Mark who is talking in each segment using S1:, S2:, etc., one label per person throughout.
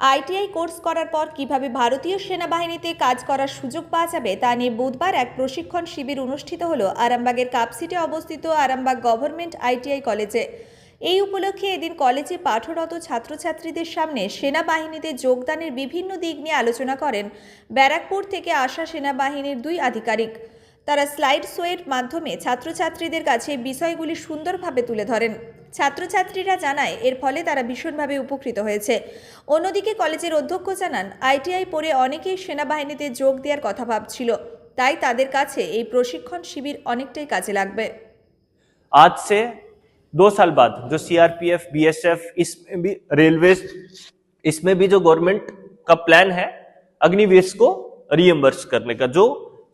S1: ITI course করার পর কীভাবে ভারতীয় সেনাবাহিনীতে কাজ করার সুযোগ পাওয়া যাবে তা নিয়ে বুধবার এক প্রশিক্ষণ শিবির অনুষ্ঠিত হলো আরামবাগের কাপসিটে অবস্থিত আরামবাগ গভর্নমেন্ট আইটিআই কলেজে। এই উপলক্ষে এদিন কলেজে পাঠরত ছাত্রছাত্রীদের সামনে সেনাবাহিনীতে যোগদানের বিভিন্ন দিক নিয়ে আলোচনা করেন ব্যারাকপুর থেকে আসা সেনাবাহিনীর দুই আধিকারিক। তারা স্লাইড শোয়ের মাধ্যমে ছাত্রছাত্রীদের কাছে বিষয়গুলি সুন্দরভাবে তুলে ধরেন। ছাত্রছাত্রীরা জানায় এর ফলে তারা ভীষণভাবে উপকৃত হয়েছে অন্যদিকে কলেজের অধ্যক্ষ জানান আইটিআই পড়ে অনেকেই সেনাবাহিনীতে যোগ দেওয়ার কথা ভাবছিল তাই তাদের কাছে এই প্রশিক্ষণ শিবির অনেকটাই কাজে লাগবে
S2: आज से दो साल बाद जो सीआरपीएफ बीएसएफ इसमें भी रेलवे इसमें भी जो गवर्नमेंट का प्लान है अग्निवीर को रिएम्बर्स करने का जो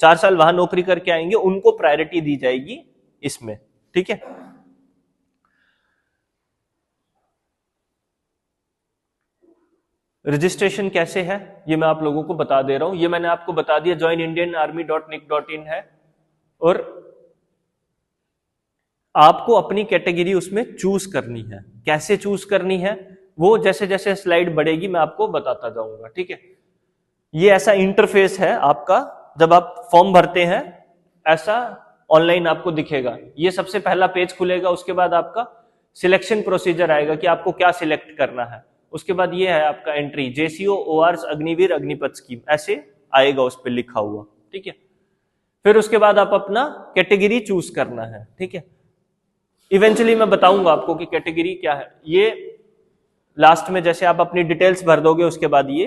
S2: चार साल वहां नौकरी करके आएंगे उनको प्रायोरिटी दी जाएगी इसमें ठीक है रजिस्ट्रेशन कैसे है? ये मैं आप लोगों को बता दे रहा हूँ। ये मैंने आपको बता दिया join Indian army dot nic dot in है। और आपको अपनी कैटेगरी उसमें चूज़ करनी है। कैसे चूज़ करनी है? वो जैसे जैसे स्लाइड बढ़ेगी, मैं आपको बताता जाऊँगा, ठीक है? ये ऐसा इंटरफेस है आपका, जब आप फॉर्म भरते हैं, ऐसा ऑनलाइन आपको दिखेगा। ये सबसे पहला पेज खुलेगा, उसके बाद आपका सिलेक्शन प्रोसीजर आएगा कि आपको क्या सिलेक्ट करना है। उसके बाद ये है आपका एंट्री जेसीओ ओ अग्निवीर अग्निपथ स्कीम ऐसे आएगा उस पर लिखा हुआ, ठीक है? फिर उसके बाद आप अपना कैटेगरी चूज़ करना है, ठीक है? इवेंचुअली मैं बताऊँगा आपको कि कैटेगरी क्या है। ये लास्ट में जैसे आप अपनी डिटेल्स भर दोगे, उसके बाद ये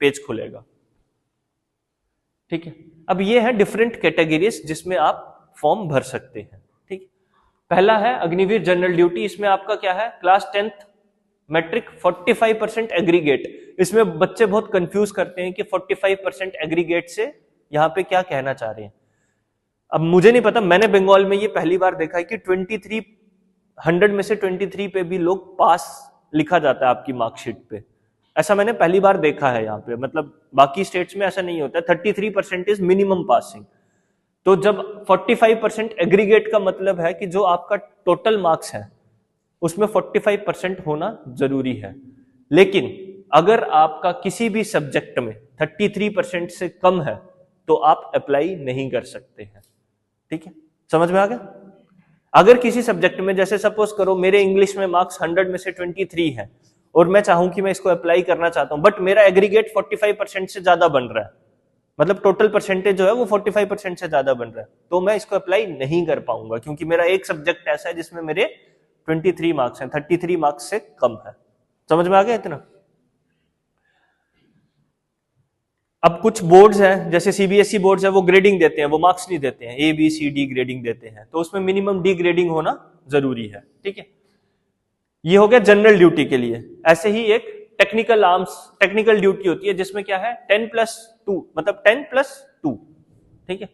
S2: पेज खुलेगा, ठीक है? अब ये है डिफरेंट कैटेगरीज जिसमें आप फॉर्म भर सकते हैं, ठीक पहला है अग्निवीर जनरल ड्यूटी इसमें आपका क्या है? Class tenth matric 45 percent aggregate इसमें बच्चे बहुत कंफ्यूज करते हैं कि 45 परसेंट एग्रीगेट से यहाँ पे क्या कहना चाह रहे हैं। अब मुझे नहीं पता, मैंने बंगाल में ये पहली बार देखा है कि 23 100 में से 23 पे भी लोग पास लिखा जाता है आपकी मार्कशीट पे। ऐसा मैंने पहली बार देखा है यहाँ पे। मतलब बाकी स्टेट्स में ऐसा नहीं होता thirty three percent is minimum passing तो जब 45 परसेंट एग्रीगेट का मतलब है कि जो आपका टोटल मार्क्स है उसमें 45 परसेंट होना ज़रूरी है। लेकिन अगर आपका किसी भी सब्जेक्ट में 33 परसेंट से कम है तो आप अप्लाई नहीं कर सकते हैं। ठीक है? समझ में आ गया? अगर किसी सब्जेक्ट में, जैसे सपोज़ करो, मेरे इंग्लिश में मार्क्स 100 में से 23 है, और मैं चाहूँ कि मैं इसको अप्लाई करना चाहता हूँ बट मेरा एग्रीगेट 45 परसेंट से ज़्यादा बन रहा है मतलब टोटल परसेंटेज जो है वो 45 परसेंट से ज़्यादा बन रहा है तो मैं इसको अप्लाई नहीं कर पाऊँगा, क्योंकि मेरा एक सब्जेक्ट ऐसा है जिसमें मेरे 23 मार्क्स हैं 33 मार्क्स से कम है। समझ में आ गया इतना? अब कुछ बोर्ड्स हैं, जैसे सीबीएसई बोर्ड्स है, वो ग्रेडिंग देते हैं, वो मार्क्स नहीं देते हैं A B C D grading देते हैं। तो उसमें मिनिमम डी ग्रेडिंग होना ज़रूरी है, ठीक है? ये हो गया जनरल ड्यूटी के लिए। ऐसे ही एक टेक्निकल आर्म्स टेक्निकल ड्यूटी होती है, जिसमें क्या है? टेन प्लस टू मतलब टेन प्लस टू ठीक है?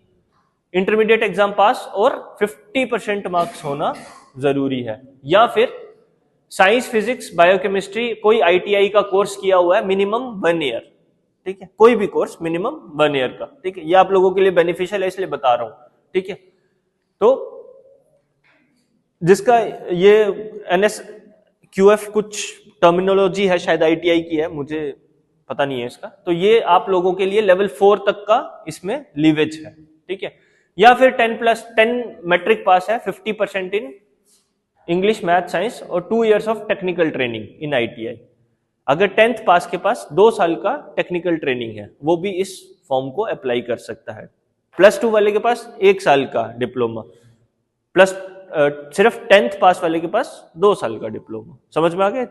S2: इंटरमीडिएट एग्ज़ाम पास और 50 परसेंट मार्क्स होना ज़रूरी है। या फिर साइंस फिजिक्स बायोकेमिस्ट्री कोई आईटीआई का कोर्स किया हुआ है मिनिमम वन ईयर ठीक है? कोई भी कोर्स मिनिमम वन ईयर का। ठीक है? ये आप लोगों के लिए बेनिफिशियल है, इसलिए बता रहा हूँ। ठीक है? तो जिसका ये एनएस क्यूएफ कुछ टर्मिनोलॉजी है, शायद आईटीआई की है, मुझे पता नहीं है इसका। तो ये आप लोगों के लिए लेवल फोर तक का इसमें लीवेज है। ठीक है? या फिर ten plus ten matric pass है fifty percent in English math science और two years of technical training in ITI अगर टेंथ पास के पास दो साल का टेक्निकल ट्रेनिंग है, वो भी इस फॉर्म को अप्लाई कर सकता है। प्लस टू वाले के पास एक साल का डिप्लोमा प्लस सिर्फ़ टेंथ पास वाले के पास दो साल का डिप्लोमा समझ में आ गया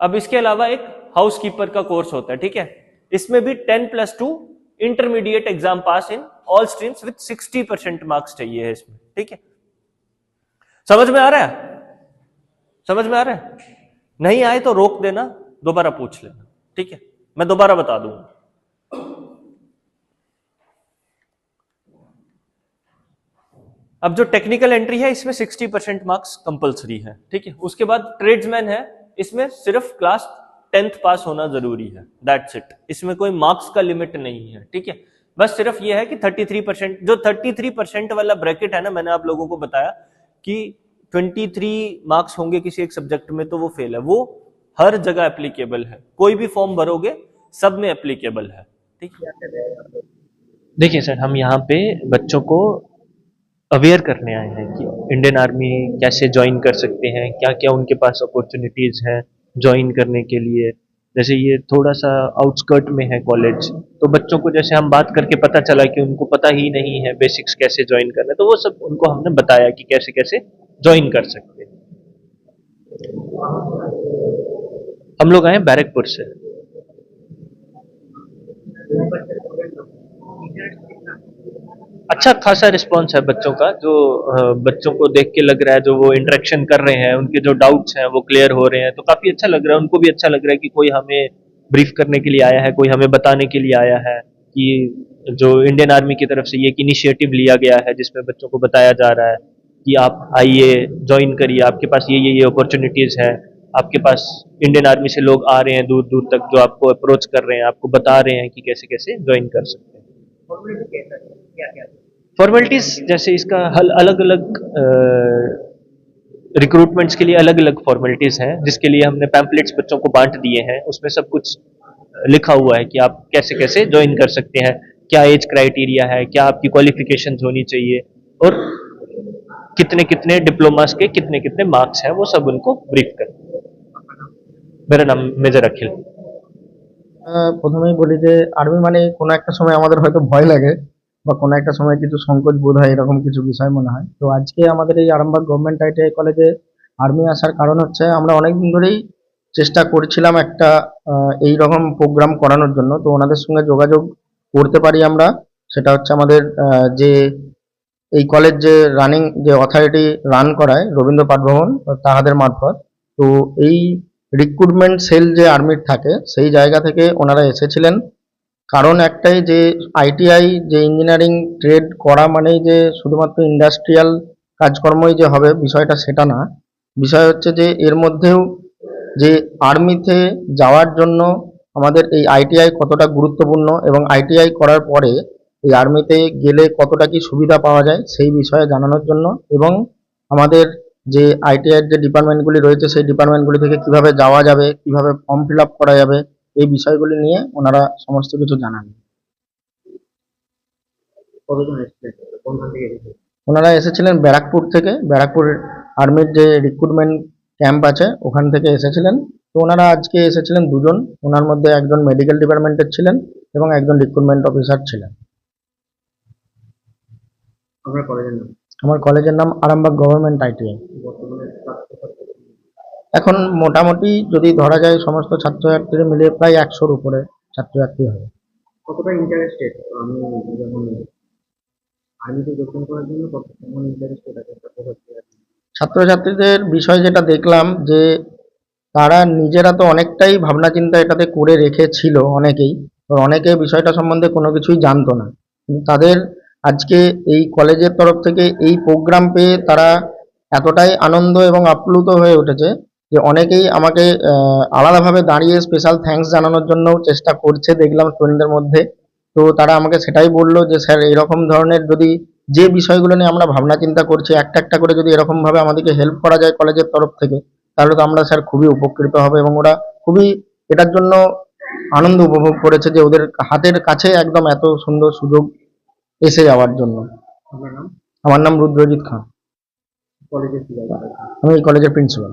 S2: अब इसके अलावा एक हाउस कीपर का कोर्स होता है, ठीक है? इसमें भी ten plus two intermediate exam pass in all streams with sixty percent marks चाहिए इसमें, ठीक है? समझ में आ रहा है? समझ में आ रहा है? नहीं आए तो रोक देना, दोबारा पूछ लेना। ठीक है? मैं दोबारा बता दूँगा। अब जो टेक्निकल एंट्री है, इसमें 60 परसेंट मार्क्स कंपलसरी है। ठीक है? उसके बाद ट्रेड्समैन है, इसमें सिर्फ़ क्लास टेंथ पास होना ज़रूरी है। दैट्स इट इसमें कोई मार्क्स का लिमिट नहीं है। ठीक है? बस सिर्फ़ यह है कि 33 परसेंट जो 33 परसेंट वाला ब्रैकेट है ना, मैंने आप लोगों को बताया कि 23 मार्क्स होंगे किसी एक सब्जेक्ट में तो वो फेल है। वो
S3: हर जगह एप्लीकेबल है। कोई भी फॉर्म भरोगे, सब में एप्लीकेबल है। ठीक? है
S2: देखिए सर, हम यहाँ पे बच्चों को अवेयर करने आए हैं कि इंडियन आर्मी कैसे ज्वाइन कर सकते हैं क्या क्या उनके पास अपॉर्चुनिटीज़ हैं ज्वाइन करने के लिए। जैसे ये थोड़ा सा आउटस्कर्ट में है कॉलेज तो बच्चों को जैसे हम बात करके पता चला कि उनको पता ही नहीं है बेसिक्स कैसे ज्वाइन करना है तो वो सब उनको हमने बताया कि कैसे कैसे ज्वाइन कर सकते हैं। हम लोग आए बैरकपुर से। अच्छा खासा रिस्पांस है बच्चों का, जो बच्चों को देख के लग रहा है, जो वो इंटरेक्शन कर रहे हैं, उनके जो डाउट्स हैं, वो क्लियर हो रहे हैं तो काफ़ी अच्छा लग रहा है, उनको भी अच्छा लग रहा है कि कोई हमें ब्रीफ करने के लिए आया है, कोई हमें बताने के लिए आया है, कि जो इंडियन आर्मी की तरफ़ से ये एक इनिशिएटिव लिया गया है, जिसमें बच्चों को बताया जा रहा है कि आप आइए ज्वाइन करिए, आपके पास ये ये ये अपॉर्चुनिटीज़ है, आपके पास इंडियन आर्मी से लोग आ रहे हैं दूर दूर तक, जो आपको अप्रोच कर रहे हैं, आपको बता रहे हैं कि कैसे कैसे ज्वाइन कर सकते हैं। फॉर्मेलिटीज जैसे इसका हल अलग अलग रिक्रूटमेंट्स के लिए अलग अलग फॉर्मेलिटीज हैं, जिसके लिए हमने पैम्पलेट्स बच्चों को बांट दिए हैं। उसमें सब कुछ लिखा हुआ है कि आप कैसे कैसे ज्वाइन कर सकते हैं, क्या एज क्राइटेरिया है, क्या आपकी क्वालिफिकेशन होनी चाहिए, और कितने कितने डिप्लोमास के कितने कितने मार्क्स हैं, वो सब उनको ब्रीफ कर। मेरा नाम मेजर अखिल।
S4: প্রথমেই বলি যে আর্মি মানে কোনো একটা সময় আমাদের হয়তো ভয় লাগে বা কোনো একটা সময় কিছু সংকোচ বোধ হয়, এরকম কিছু বিষয় মনে হয়। তো আজকে আমাদের এই আরামবাগ গভর্নমেন্ট আইটিআই কলেজে আর্মি আসার কারণ হচ্ছে আমরা অনেকদিন ধরেই চেষ্টা করছিলাম একটা এই রকম প্রোগ্রাম করানোর জন্য। তো ওনাদের সঙ্গে যোগাযোগ করতে পারি আমরা। সেটা হচ্ছে আমাদের যে এই কলেজ যে রানিং যে অথরিটি রান করায় রবীন্দ্র পাঠভবন, তাহাদের মারফত। তো এই রিক্রুটমেন্ট সেল যে আর্মির থাকে, সেই জায়গা থেকে ওনারা এসেছিলেন। কারণ একটাই যে আইটিআই যে ইঞ্জিনিয়ারিং ট্রেড করা মানেই যে শুধুমাত্র ইন্ডাস্ট্রিয়াল কাজকর্মই যে হবে বিষয়টা সেটা না। বিষয় হচ্ছে যে এর মধ্যেও যে আর্মিতে যাওয়ার জন্য আমাদের এই আইটিআই কতটা গুরুত্বপূর্ণ এবং আইটিআই করার পরে এই আর্মিতে গেলে কতটা কি সুবিধা পাওয়া যায়, সেই বিষয়ে জানানোর জন্য এবং আমাদের যে আইটিআইয়ের যে ডিপার্টমেন্টগুলি রয়েছে সেই ডিপার্টমেন্টগুলি থেকে কীভাবে যাওয়া যাবে কীভাবে ফর্ম ফিল আপ করা যাবে এই বিষয়গুলি নিয়ে ওনারা সমস্ত কিছু জানান। ওনারা এসেছিলেন ব্যারাকপুর থেকে। ব্যারাকপুর আর্মির যে রিক্রুটমেন্ট ক্যাম্প আছে ওখান থেকে এসেছিলেন। তো ওনারা আজকে এসেছিলেন দুজন। ওনার মধ্যে একজন মেডিকেল ডিপার্টমেন্টের ছিলেন এবং একজন রিক্রুটমেন্ট অফিসার ছিলেন। আমার কলেজের নাম আরামবাগ গভর্নমেন্ট আইটিআই এখন মোটামুটি যদি ধরা যায় সমস্ত ছাত্র ছাত্রছাত্রীরা মিলে প্রায় একশোর উপরে ছাত্রছাত্রী হবে
S5: কতটা ইন্টারেস্টেড আমি যেমন আর্মিতে যোগদান করার জন্য কত কেমন ইন্টারেস্টেড আছে ছাত্রছাত্রীরা?
S4: ছাত্রছাত্রীদের বিষয় যেটা দেখলাম যে তারা নিজেরা তো অনেকটাই ভাবনা চিন্তা এটাতে করে রেখেছিল অনেকেই। তো অনেকে বিষয়টা সম্বন্ধে কোনো কিছুই জানতো না। তাদের আজকে এই কলেজের তরফ থেকে এই প্রোগ্রাম পেয়ে তারা এতটাই আনন্দ এবং আপ্লুত হয়ে উঠেছে যে অনেকেই আমাকে আলাদাভাবে দাঁড়িয়ে স্পেশাল থ্যাঙ্কস জানানোর জন্য চেষ্টা করছে দেখলাম স্টুডেন্টদের মধ্যে। তো তারা আমাকে সেটাই বলল যে স্যার এরকম ধরনের যদি যে বিষয়গুলো নিয়ে আমরা ভাবনা চিন্তা করছি একটা একটা করে যদি এরকমভাবে আমাদেরকে হেল্প করা যায় কলেজের তরফ থেকে তাহলে তো আমরা স্যার খুবই উপকৃত হবে এবং ওরা খুবই এটার জন্য আনন্দ উপভোগ করেছে যে ওদের হাতের কাছে একদম এত সুন্দর সুযোগ এসে যাওয়ার জন্য। আমার নাম রুদ্রজিৎ খান আমি এই কলেজের প্রিন্সিপাল